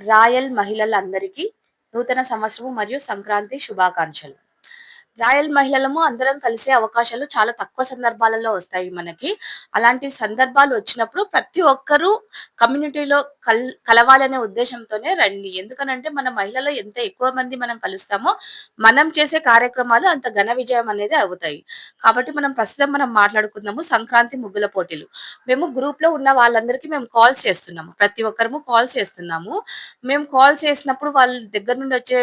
Royal మహిళలందరికీ నూతన సంవత్సరము మరియు సంక్రాంతి శుభాకాంక్షలు. రాయల్ మహిళలము అందరం కలిసే అవకాశాలు చాలా తక్కువ సందర్భాలలో వస్తాయి మనకి. అలాంటి సందర్భాలు వచ్చినప్పుడు ప్రతి ఒక్కరూ కమ్యూనిటీలో కల్ కలవాలనే ఉద్దేశంతోనే రండి. ఎందుకనంటే మన మహిళలు ఎంత ఎక్కువ మంది మనం కలుస్తామో, మనం చేసే కార్యక్రమాలు అంత ఘన విజయం అనేది అవుతాయి. కాబట్టి మనం ప్రస్తుతం మనం మాట్లాడుకుందాము సంక్రాంతి ముగ్గుల పోటీలు. మేము గ్రూప్లో ఉన్న వాళ్ళందరికీ మేము కాల్స్ చేస్తున్నాము. ప్రతి ఒక్కరము కాల్స్ చేస్తున్నాము. మేము కాల్ చేసినప్పుడు వాళ్ళ దగ్గర నుండి వచ్చే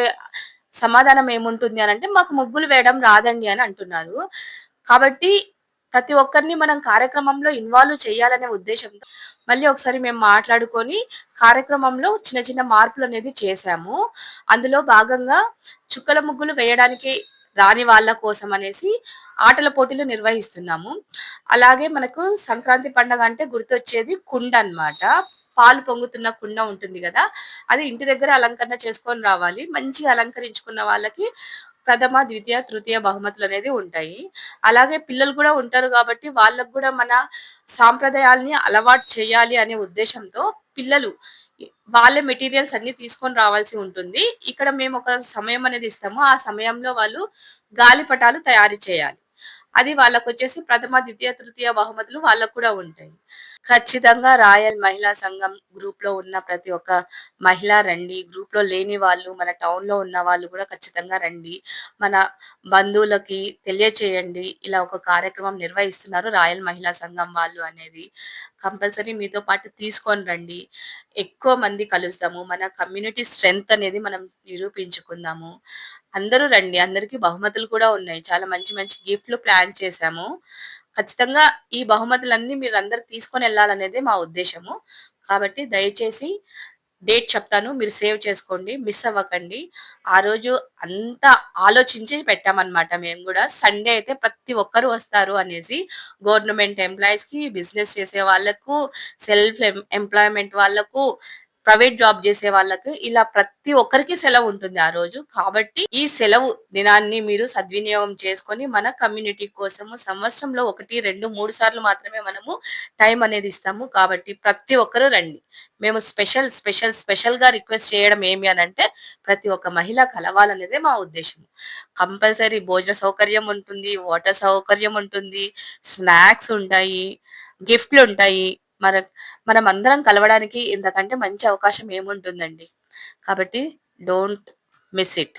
సమాధానం ఏముంటుంది అని అంటే "మాకు ముగ్గులు వేయడం రాదండి" అని అంటున్నారు. కాబట్టి ప్రతి ఒక్కరిని మనం కార్యక్రమంలో ఇన్వాల్వ్ చేయాలనే ఉద్దేశంతో మళ్ళీ ఒకసారి మేము మాట్లాడుకొని కార్యక్రమంలో చిన్న చిన్న మార్పులు అనేది చేశాము. అందులో భాగంగా చుక్కల ముగ్గులు వేయడానికి రాని వాళ్ళ కోసం అనేసి ఆటల పోటీలు నిర్వహిస్తున్నాము. అలాగే మనకు సంక్రాంతి పండగ అంటే గుర్తొచ్చేది కుండ అనమాట పాలు పొంగుతున్న కుండ ఉంటుంది కదా అది ఇంటి దగ్గర అలంకరణ చేసుకొని రావాలి. మంచిగా అలంకరించుకున్న వాళ్ళకి ప్రథమ, ద్వితీయ, తృతీయ బహుమతులు అనేది ఉంటాయి. అలాగే పిల్లలు కూడా ఉంటారు కాబట్టి వాళ్ళకు కూడా మన సాంప్రదాయాల్ని అలవాటు చేయాలి అనే ఉద్దేశంతో పిల్లలు వాళ్ళ మెటీరియల్స్ అన్నీ తీసుకొని రావాల్సి ఉంటుంది. ఇక్కడ మేము ఒక సమయం అనేది ఇస్తాము. ఆ సమయంలో వాళ్ళు గాలిపటాలు తయారు చేయాలి. అది వాళ్ళకు వచ్చేసి ప్రథమ, ద్వితీయ, తృతీయ బహుమతులు వాళ్ళకి కూడా ఉంటాయి. ఖచ్చితంగా రాయల్ మహిళా సంఘం గ్రూప్లో ఉన్న ప్రతి ఒక్క మహిళ రండి. గ్రూప్లో లేని వాళ్ళు మన టౌన్లో ఉన్న వాళ్ళు కూడా ఖచ్చితంగా రండి. మన బంధువులకి తెలియచేయండి. ఇలా ఒక కార్యక్రమం నిర్వహిస్తున్నారు రాయల్ మహిళా సంఘం వాళ్ళు అనేది. కంపల్సరీ మీతో పాటు తీసుకొని రండి. ఎక్కువ మంది కలుస్తాము మన కమ్యూనిటీ స్ట్రెంగ్త్ అనేది మనం నిరూపించుకుందాము. అందరూ రండి. అందరికి బహుమతులు కూడా ఉన్నాయి. చాలా మంచి మంచి గిఫ్ట్‌లు ప్లాన్ చేశాము. ఖచ్చితంగా ఈ బహుమతులన్నీ తీసుకొని వెళ్ళాలనేదే మా ఉద్దేశము కాబట్టి దయచేసి డేట్ చెప్తాను. మీరు సేవ్ చేసుకోండి. మిస్ అవ్వకండి. ఆ రోజు అంతా ఆలోచించి పెట్టామన్నమాట మేము కూడా సండే అయితే ప్రతి ఒక్కరు వస్తారు అనేసి. గవర్నమెంట్ ఎంప్లాయీస్‌కి, బిజినెస్ చేసే వాళ్ళకు, సెల్ఫ్ ఎం ఎంప్లాయ్‌మెంట్ వాళ్ళకు, ప్రైవేట్ జాబ్ చేసే వాళ్ళకి ఇలా ప్రతి ఒక్కరికి సెలవు ఉంటుంది ఆ రోజు. కాబట్టి ఈ సెలవు దినాన్ని మీరు సద్వినియోగం చేసుకొని మన కమ్యూనిటీ కోసము సంవత్సరంలో 1, 2, 3 సార్లు మాత్రమే మనము టైం అనేది ఇస్తాము. కాబట్టి ప్రతి ఒక్కరు రండి. మేము స్పెషల్, స్పెషల్, స్పెషల్‌గా రిక్వెస్ట్ చేయడం ఏమి అని అంటే ప్రతి ఒక్క మహిళ కలవాలనేదే మా ఉద్దేశం కంపల్సరీ భోజన సౌకర్యం ఉంటుంది. వాటర్ సౌకర్యం ఉంటుంది. స్నాక్స్ ఉంటాయి. గిఫ్ట్లు ఉంటాయి మన మనం అందరం కలవడానికి ఇంతకంటే మంచి అవకాశం ఏముంటుందండి. కాబట్టి don't miss it.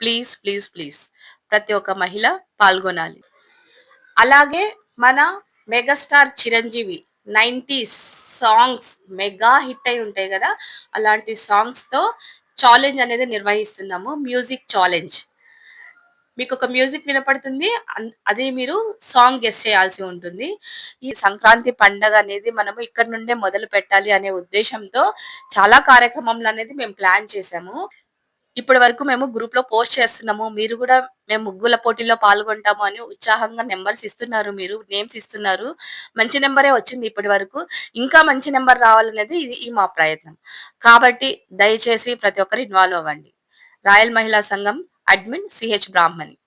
Please, please, please ప్రతి ఒక్క మహిళ పాల్గొనాలి. అలాగే మన మెగాస్టార్ చిరంజీవి 90స్ సాంగ్స్ మెగా హిట్ అయి ఉంటాయి కదా అలాంటి సాంగ్స్‌తో ఛాలెంజ్ అనేది నిర్వహిస్తున్నాము. Music challenge. మీకు ఒక మ్యూజిక్ వినపడుతుంది. అన్ అది మీరు సాంగ్ గెస్ చేయాల్సి ఉంటుంది. ఈ సంక్రాంతి పండగ అనేది మనము ఇక్కడ నుండే మొదలు పెట్టాలి అనే ఉద్దేశంతో చాలా కార్యక్రమములనేది మేము ప్లాన్ చేసాము ఇప్పటి వరకు మేము గ్రూప్లో పోస్ట్ చేస్తున్నాము. మీరు కూడా మేము ముగ్గుల పోటీలో పాల్గొంటాము అని ఉత్సాహంగా నెంబర్స్ ఇస్తున్నారు మీరు. నేమ్స్ ఇస్తున్నారు. మంచి నెంబరే వచ్చింది ఇప్పటి వరకు. ఇంకా మంచి నెంబర్ రావాలనేది ఇది ఈ మా ప్రయత్నం. కాబట్టి దయచేసి ప్రతి ఒక్కరు ఇన్వాల్వ్ అవ్వండి. రాయల్ మహిళా సంఘం అడ్మిన్ సిహెచ్ బ్రాహ్మణి.